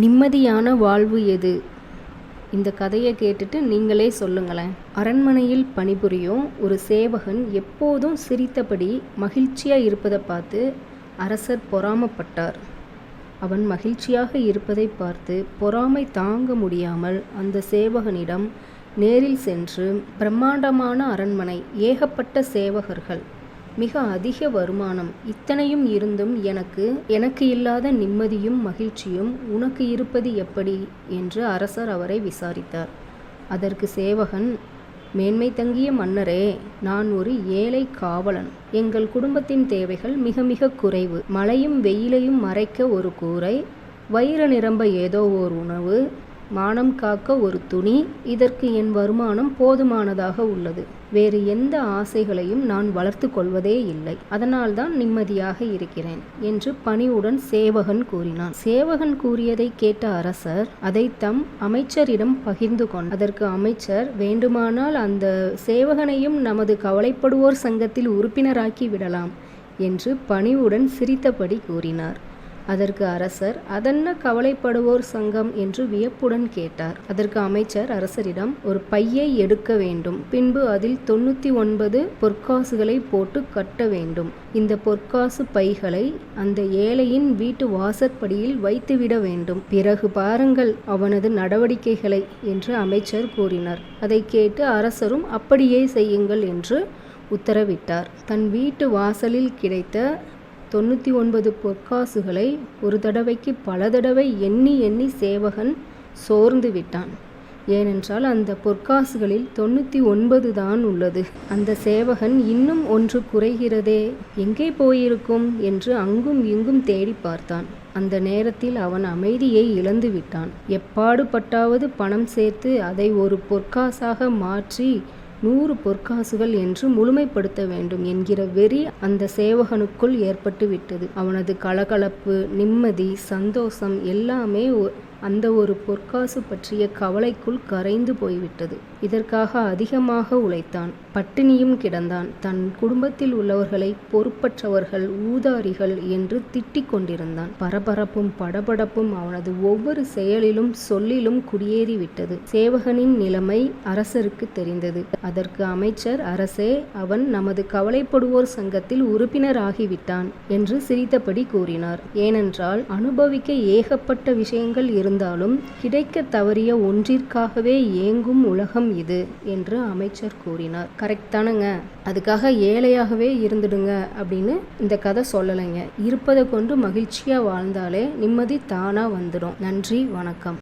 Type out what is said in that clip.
நிம்மதியான வாழ்வு எது? இந்த கதையை கேட்டுட்டு நீங்களே சொல்லுங்களேன். அரண்மனையில் பணிபுரியும் ஒரு சேவகன் எப்போதும் சிரித்தபடி மகிழ்ச்சியாக இருப்பதை பார்த்து அரசர் பொறாமப்பட்டார். அவன் மகிழ்ச்சியாக இருப்பதை பார்த்து பொறாமை தாங்க முடியாமல் அந்த சேவகனிடம் நேரில் சென்று பிரம்மாண்டமான அரண்மனை ஏகப்பட்ட சேவகர்கள் மிக அதிக வருமானம். இத்தனையும் இருந்தும் எனக்கு எனக்கு இல்லாத நிம்மதியும் மகிழ்ச்சியும் உனக்கு இருப்பது எப்படி? என்று அரசர் அவரை விசாரித்தார். அதற்கு சேவகன் மேன்மை தங்கிய மன்னரே நான் ஒரு ஏழை காவலன். எங்கள் குடும்பத்தின் தேவைகள் மிக மிக குறைவு. மழையும் வெயிலையும் மறைக்க ஒரு கூரை வயிறு நிரம்ப ஏதோ ஓர் உணவு மானம் காக்க ஒரு துணி இதற்கு என் வருமானம் போதுமானதாக உள்ளது. வேறு எந்த ஆசைகளையும் நான் வளர்த்து கொள்வதே இல்லை. அதனால்தான் நிம்மதியாக இருக்கிறேன் என்று பணிவுடன் சேவகன் கூறினான். சேவகன் கூறியதை கேட்ட அரசர் அதை தம் அமைச்சரிடம் பகிர்ந்து கொண்டார் அதற்கு அமைச்சர் வேண்டுமானால் அந்த சேவகனையும் நமது கவலைப்படுவோர் சங்கத்தில் உறுப்பினராக்கி விடலாம் என்று பணிவுடன் சிரித்தபடி கூறினார். அதற்கு அரசர் அதென்ன கவலைப்படுவோர் சங்கம்? என்று வியப்புடன் கேட்டார். அதற்கு அமைச்சர் அரசரிடம் ஒரு பையை எடுக்க வேண்டும். பின்பு அதில் தொண்ணூத்தி ஒன்பது பொற்காசுகளை போட்டு கட்ட வேண்டும். இந்த பொற்காசு பைகளை அந்த ஏழையின் வீட்டு வாசற்படியில் வைத்துவிட வேண்டும். பிறகு பாருங்கள் அவனது நடவடிக்கைகளை என்று அமைச்சர் கூறினார். அதை கேட்டு அரசரும் அப்படியே செய்யுங்கள் என்று உத்தரவிட்டார். தன் வீட்டு வாசலில் கிடைத்த தொண்ணூற்றி ஒன்பது பொற்காசுகளை ஒரு தடவைக்கு பல தடவை எண்ணி எண்ணி சேவகன் சோர்ந்து விட்டான். ஏனென்றால் அந்த பொற்காசுகளில் தொண்ணூற்றி ஒன்பது தான் உள்ளது. அந்த சேவகன் இன்னும் ஒன்று குறைகிறதே எங்கே போயிருக்கும் என்று அங்கும் இங்கும் தேடி பார்த்தான். அந்த நேரத்தில் அவன் அமைதியை இழந்து விட்டான். எப்பாடுபட்டாவது பணம் சேர்த்து அதை ஒரு பொற்காசாக மாற்றி நூறு பொற்காசுகள் என்று முழுமைப்படுத்த வேண்டும் என்கிற வெறி அந்த சேவகனுக்குள் ஏற்பட்டு விட்டது அவனது கலகலப்பு நிம்மதி சந்தோஷம் எல்லாமே அந்த ஒரு பொற்காசு பற்றிய கவலைக்குள் கரைந்து போய்விட்டது. இதற்காக அதிகமாக உழைத்தான். பட்டினியும் கிடந்தான். தன் குடும்பத்தில் உள்ளவர்களை பொறுப்பற்றவர்கள் ஊதாரிகள் என்று திட்டிக் கொண்டிருந்தான். பரபரப்பும் படபடப்பும் அவனது ஒவ்வொரு செயலிலும் சொல்லிலும் குடியேறிவிட்டது சேவகனின் நிலைமை அரசருக்கு தெரிந்தது. அதற்கு அமைச்சர் அரசே அவன் நமது கவலைப்படுவோர் சங்கத்தில் உறுப்பினராகிவிட்டான் என்று சிரித்தபடி கூறினார். ஏனென்றால் அனுபவிக்க ஏகப்பட்ட விஷயங்கள் இருந்தாலும் கிடைக்க தவறிய ஒன்றிற்காகவே ஏங்கும் உலகம் இது என்று அமைச்சர் கூறினார். கரெக்ட் தானுங்க. அதுக்காக ஏழையாகவே இருந்துடுங்க அப்படின்னு இந்த கதை சொல்லலைங்க. இருப்பதை கொண்டு மகிழ்ச்சியாக வாழ்ந்தாலே நிம்மதி தானாக வந்துடும். நன்றி வணக்கம்.